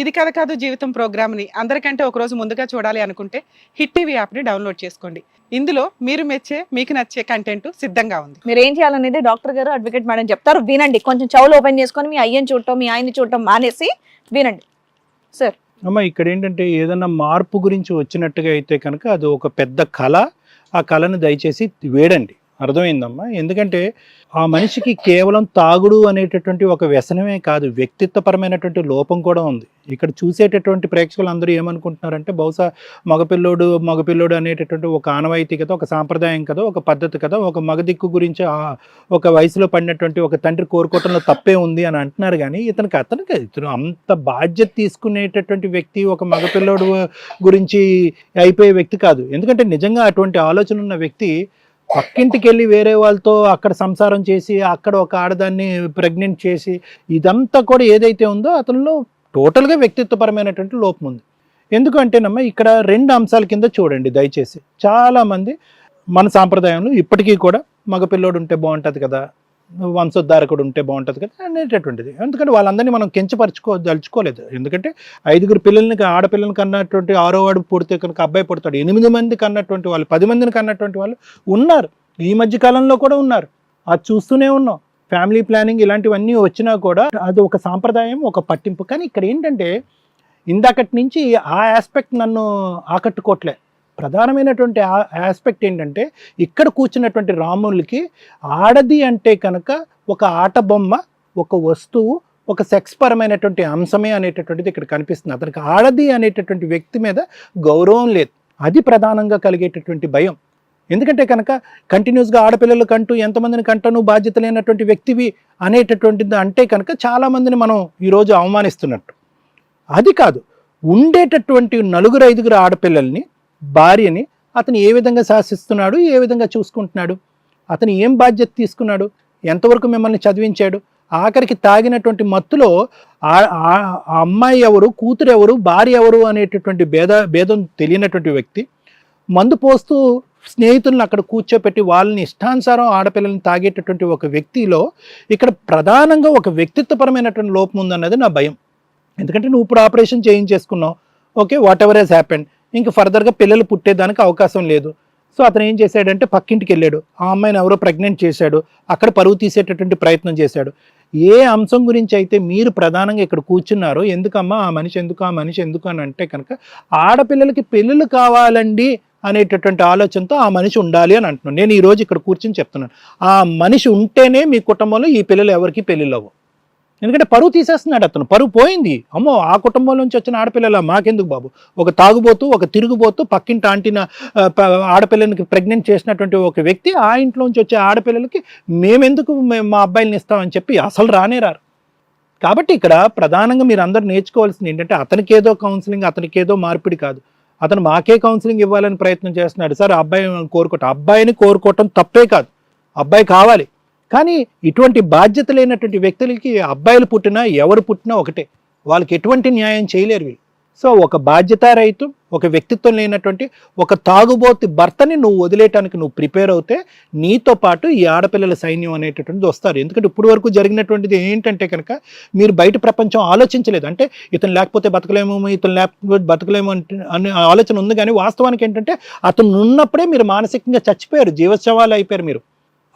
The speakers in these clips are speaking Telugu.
ఇది కథ కాదు జీవితం ప్రోగ్రామ్ని. అందరికంటే ఒక రోజు ముందుగా చూడాలి అనుకుంటే హిట్ టీవీ యాప్ని డౌన్లోడ్ చేసుకోండి. ఇందులో మీరు మెచ్చే మీకు నచ్చే కంటెంట్ సిద్ధంగా ఉంది. మీరు ఏం చేయాలనేది డాక్టర్ గారు అడ్వకేట్ మేడం చెప్తారు. వినండి కొంచెం చెవులు ఓపెన్ చేసుకొని మీ అయ్యని చూడటం మీ ఆయన్ని చూడటం మానేసి వినండి. సార్. అమ్మ ఇక్కడ ఏంటంటే ఏదన్నా మార్పు గురించి వచ్చినట్టుగా అయితే కనుక అది ఒక పెద్ద కళ. ఆ కళను దయచేసి వేడండి. అర్థమైందమ్మా. ఎందుకంటే ఆ మనిషికి కేవలం తాగుడు అనేటటువంటి ఒక వ్యసనమే కాదు వ్యక్తిత్వపరమైనటువంటి లోపం కూడా ఉంది. ఇక్కడ చూసేటటువంటి ప్రేక్షకులు అందరూ ఏమనుకుంటున్నారంటే బహుశా మగపిల్లోడు మగపిల్లోడు అనేటటువంటి ఒక ఆనవాయితీ కదా ఒక సాంప్రదాయం కదా ఒక పద్ధతి కదా ఒక మగదిక్కు గురించి ఆ- ఒక వయసులో పడినటువంటి ఒక తండ్రి కోరుకోవటంలో తప్పే ఉంది అని అంటున్నారు. కానీ ఇతనికి అతనికి ఇతను అంత బాధ్యత తీసుకునేటటువంటి వ్యక్తి ఒక మగపిల్లోడు గురించి అయిపోయే వ్యక్తి కాదు. ఎందుకంటే నిజంగా అటువంటి ఆలోచన ఉన్న వ్యక్తి పక్కింటికి వెళ్ళి వేరే వాళ్ళతో అక్కడ సంసారం చేసి అక్కడ ఒక ఆడదాన్ని ప్రెగ్నెంట్ చేసి ఇదంతా కూడా ఏదైతే ఉందో అతనిలో టోటల్గా వ్యక్తిత్వపరమైనటువంటి లోపం ఉంది. ఎందుకంటేనమ్మా ఇక్కడ రెండు అంశాల కింద చూడండి దయచేసి. చాలామంది మన సాంప్రదాయంలో ఇప్పటికీ కూడా మగపిల్లోడు ఉంటే బాగుంటుంది కదా? వంశోద్ధారకుడు ఉంటే బాగుంటుంది కదా అనేటటువంటిది. ఎందుకంటే వాళ్ళందరినీ మనం కించపరచుకో దలుచుకోలేదు ఎందుకంటే ఐదుగురు పిల్లల్ని ఆడపిల్లలకి కన్నటువంటి ఆరో వాడు పుడితే కనుక అబ్బాయి పుడతాడు. ఎనిమిది మంది కన్నటువంటి వాళ్ళు పది మందిని కన్నటువంటి వాళ్ళు ఉన్నారు. ఈ మధ్య కాలంలో కూడా ఉన్నారు. అది చూస్తూనే ఉన్నాం. ఫ్యామిలీ ప్లానింగ్ ఇలాంటివన్నీ వచ్చినా కూడా అది ఒక సాంప్రదాయం ఒక పట్టింపు. కానీ ఇక్కడ ఏంటంటే ఇందాకటి నుంచి ఆ ఆస్పెక్ట్ నన్ను ఆకట్టుకోవట్లే ప్రధానమైనటువంటి ఆస్పెక్ట్ ఏంటంటే ఇక్కడ కూర్చున్నటువంటి రాములకి ఆడది అంటే కనుక ఒక ఆట బొమ్మ ఒక వస్తువు ఒక సెక్స్ పరమైనటువంటి అంశమే అనేటటువంటిది ఇక్కడ కనిపిస్తుంది. అతనికి ఆడది అనేటటువంటి వ్యక్తి మీద గౌరవం లేదు. అది ప్రధానంగా కలిగేటటువంటి భయం. ఎందుకంటే కనుక కంటిన్యూస్గా ఆడపిల్లలు కంటూ ఎంతమందిని కంటూ బాధ్యత లేనటువంటి వ్యక్తివి అనేటటువంటిది అంటే కనుక చాలామందిని మనం ఈరోజు అవమానిస్తున్నట్టు. అది కాదు. ఉండేటటువంటి నలుగురు ఐదుగురు ఆడపిల్లల్ని భార్యని అతను ఏ విధంగా శాసిస్తున్నాడు ఏ విధంగా చూసుకుంటున్నాడు అతను ఏం బాధ్యత తీసుకున్నాడు ఎంతవరకు మిమ్మల్ని చదివించాడు ఆఖరికి తాగినటువంటి మత్తులో ఆ అమ్మాయి ఎవరు కూతురు ఎవరు భార్య ఎవరు అనేటటువంటి భేద భేదం తెలియనటువంటి వ్యక్తి మందు పోస్తూ స్నేహితులను అక్కడ కూర్చోపెట్టి వాళ్ళని ఇష్టానుసారం ఆడపిల్లల్ని తాగేటటువంటి ఒక వ్యక్తిలో ఇక్కడ ప్రధానంగా ఒక వ్యక్తిత్వపరమైనటువంటి లోపం ఉందన్నది నా భయం. ఎందుకంటే నువ్వు ఇప్పుడు ఆపరేషన్ చేయించేసుకున్నావు. Okay whatever has happened ఇంక ఫర్దర్గా పిల్లలు పుట్టేదానికి అవకాశం లేదు. సో అతను ఏం చేశాడంటే పక్కింటికి వెళ్ళాడు. ఆ అమ్మాయిని ఎవరో ప్రెగ్నెంట్ చేశాడు. అక్కడ పరువు తీసేటటువంటి ప్రయత్నం చేశాడు. ఏ అంశం గురించి అయితే మీరు ప్రధానంగా ఇక్కడ కూర్చున్నారో ఎందుకమ్మా ఆ మనిషి ఎందుకు ఆ మనిషి ఎందుకు అని అంటే కనుక ఆడపిల్లలకి పెళ్ళిళ్ళు కావాలండి అనేటటువంటి ఆలోచనతో ఆ మనిషి ఉండాలి అని అంటున్నాను. నేను ఈరోజు ఇక్కడ కూర్చుని చెప్తున్నాను. ఆ మనిషి ఉంటేనే మీ కుటుంబంలో ఈ పిల్లలు ఎవరికి పెళ్ళిళ్ళు అవ్వవు. ఎందుకంటే పరువు తీసేస్తున్నాడు అతను. పరువు పోయింది. అమ్మో ఆ కుటుంబం నుంచి వచ్చిన ఆడపిల్లల? మాకెందుకు బాబు? ఒక తాగుబోతూ ఒక తిరుగుబోతూ పక్కింటి ఆంటీన ప- ఆడపిల్లలకి ప్రెగ్నెంట్ చేసినటువంటి ఒక వ్యక్తి ఆ ఇంట్లోంచి వచ్చే ఆడపిల్లలకి మేమెందుకు మేము మా అబ్బాయిలని ఇస్తామని చెప్పి అసలు రానే రారు. కాబట్టి ఇక్కడ ప్రధానంగా మీరు అందరూ నేర్చుకోవాల్సింది ఏంటంటే అతనికి ఏదో కౌన్సిలింగ్ అతనికి ఏదో మార్పిడి కాదు. అతను మాకే కౌన్సిలింగ్ ఇవ్వాలని ప్రయత్నం చేస్తున్నాడు. సార్ అబ్బాయి కోరుకోవటం అబ్బాయిని కోరుకోవటం తప్పే కాదు. అబ్బాయి కావాలి. కానీ ఇటువంటి బాధ్యత లేనటువంటి వ్యక్తులకి అబ్బాయిలు పుట్టినా ఎవరు పుట్టినా ఒకటే. వాళ్ళకి ఎటువంటి న్యాయం చేయలేరు వీళ్ళు. సో ఒక బాధ్యత రైతు ఒక వ్యక్తిత్వం లేనటువంటి ఒక తాగుబోతి భర్తని నువ్వు వదిలేయటానికి నువ్వు ప్రిపేర్ అవుతే నీతో పాటు ఈ ఆడపిల్లల సైన్యం అనేటటువంటిది వస్తారు. ఎందుకంటే ఇప్పుడు వరకు జరిగినటువంటిది ఏంటంటే కనుక మీరు బయట ప్రపంచం ఆలోచించలేదు. అంటే ఇతను లేకపోతే బతకలేము ఇతను లేకపోతే బతకలేము అంటే అనే ఆలోచన ఉంది. కానీ వాస్తవానికి ఏంటంటే అతను ఉన్నప్పుడే మీరు మానసికంగా చచ్చిపోయారు. జీవశవాలు అయిపోయారు మీరు.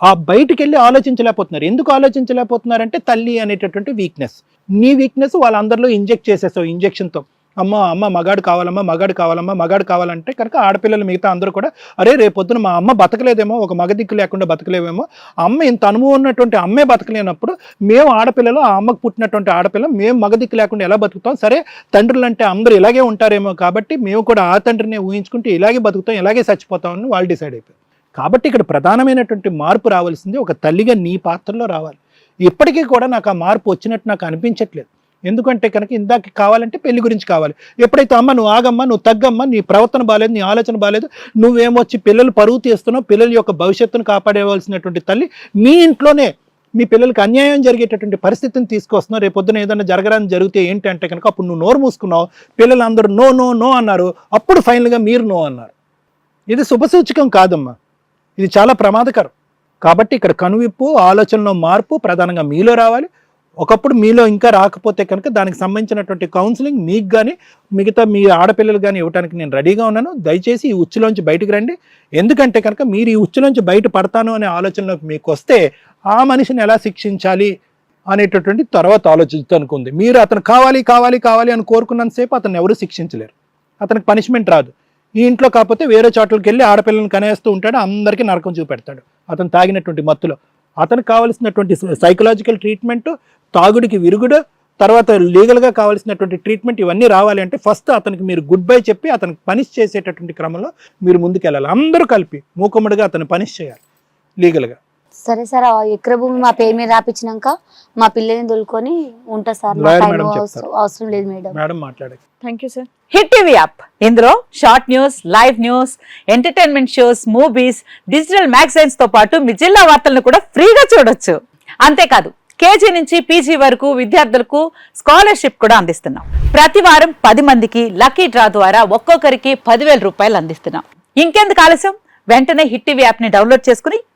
ఆ బయటికి వెళ్ళి ఆలోచించలేకపోతున్నారు. ఎందుకు ఆలోచించలేకపోతున్నారంటే తల్లి అనేటటువంటి వీక్నెస్ నీ వీక్నెస్ వాళ్ళందరిలో ఇంజెక్ట్ చేసేసావు ఇంజెక్షన్తో అమ్మ అమ్మ మగాడు కావాలమ్మా మగాడు కావాలమ్మా మగాడు కావాలంటే కనుక ఆడపిల్లలు మిగతా అందరూ కూడా అరే రేపొద్దున మా అమ్మ బతకలేదేమో ఒక మగ దిక్కు లేకుండా బతకలేవేమో. అమ్మ ఇంత అనుభవం ఉన్నటువంటి అమ్మే బతకలేనప్పుడు మేము ఆడపిల్లలు ఆ అమ్మకు పుట్టినటువంటి ఆడపిల్ల మేము మగ దిక్కు లేకుండా ఎలా బతుకుతాం? సరే తండ్రులు అంటే అందరూ ఇలాగే ఉంటారేమో కాబట్టి మేము కూడా ఆ తండ్రిని ఊహించుకుంటే ఇలాగే బతుకుతాం ఇలాగే చచ్చిపోతామని వాళ్ళు డిసైడ్ అయిపోయారు. కాబట్టి ఇక్కడ ప్రధానమైనటువంటి మార్పు రావాల్సింది ఒక తల్లిగా నీ పాత్రలో రావాలి. ఇప్పటికీ కూడా నాకు ఆ మార్పు వచ్చినట్టు నాకు అనిపించట్లేదు. ఎందుకంటే కనుక ఇందాక కావాలంటే పెళ్ళి గురించి కావాలి. ఎప్పుడైతే అమ్మ నువ్వు ఆగమ్మా నువ్వు తగ్గమ్మా నీ ప్రవర్తన బాలేదు నీ ఆలోచన బాలేదు నువ్వేమొచ్చి పిల్లలు పరువు తీస్తున్నావు పిల్లల యొక్క భవిష్యత్తును కాపాడేవలసినటువంటి తల్లి మీ ఇంట్లోనే మీ పిల్లలకి అన్యాయం జరిగేటటువంటి పరిస్థితిని తీసుకొస్తున్నావు. రేపొద్దున ఏదైనా జరగడానికి జరిగితే ఏంటి అంటే కనుక అప్పుడు నువ్వు నోరు మూసుకున్నావు. పిల్లలందరూ నో నో నో అన్నారు. అప్పుడు ఫైనల్గా మీరు నో అన్నారు. ఇది శుభసూచకం కాదమ్మా. ఇది చాలా ప్రమాదకరం. కాబట్టి ఇక్కడ కనువిప్పు ఆలోచనలో మార్పు ప్రధానంగా మీలో రావాలి. ఒకప్పుడు మీలో ఇంకా రాకపోతే కనుక దానికి సంబంధించినటువంటి కౌన్సిలింగ్ మీకు కానీ మిగతా మీ ఆడపిల్లలు కానీ ఇవ్వడానికి నేను రెడీగా ఉన్నాను. దయచేసి ఈ ఉచ్చులోంచి బయటకు రండి. ఎందుకంటే కనుక మీరు ఈ ఉచ్చులోంచి బయట పడతాను అనే ఆలోచనలోకి మీకు వస్తే ఆ మనిషిని ఎలా శిక్షించాలి అనేటటువంటి తర్వాత ఆలోచించనుకుంది మీరు అతను కావాలి కావాలి కావాలి అని కోరుకున్నంతసేపు అతను ఎవరు శిక్షించలేరు. అతనికి పనిష్మెంట్ రాదు. ఈ ఇంట్లో కాకపోతే వేరే చోట్లకి వెళ్ళి ఆడపిల్లని కనేస్తూ ఉంటాడు అందరికీ నరకం చూపెడతాడు. అతను తాగినటువంటి మత్తులో. అతనికి కావలసినటువంటి సైకలాజికల్ ట్రీట్మెంట్ తాగుడికి విరుగుడు తర్వాత లీగల్గా కావాల్సినటువంటి ట్రీట్మెంట్ ఇవన్నీ రావాలి అంటే ఫస్ట్ అతనికి మీరు గుడ్ బై చెప్పి అతనికి పనిష్ చేసేటటువంటి క్రమంలో మీరు ముందుకెళ్ళాలి. అందరూ కలిపి మూకుమ్మడిగా అతను పనిష్ చేయాలి లీగల్గా. సరే సార్ ఆ ఎకర భూమి మా పేరు మీద రాపించినాక మా పిల్లని దొలుకొని ఉంటా సార్. Lawyer నాకు madam ఆయన చెప్తారు. అవసరం- లేదు madam. Thank you sir hit TV app ఇందులో short news live news entertainment shows movies digital మ్యాగజైన్స్తో పాటు మీ జిల్లా వార్తలను కూడా ఫ్రీగా చూడొచ్చు. అంతేకాదు కేజీ నుంచి పీజీ వరకు విద్యార్థులకు స్కాలర్షిప్ కూడా అందిస్తున్నాం. ప్రతి వారం పది మందికి లక్కీ డ్రా ద్వారా ఒక్కొక్కరికి పదివేల రూపాయలు అందిస్తున్నాం. ఇంకెందుకు ఆలస్యం? వెంటనే హిట్ టీవీ యాప్ని డౌన్లోడ్ చేసుకుని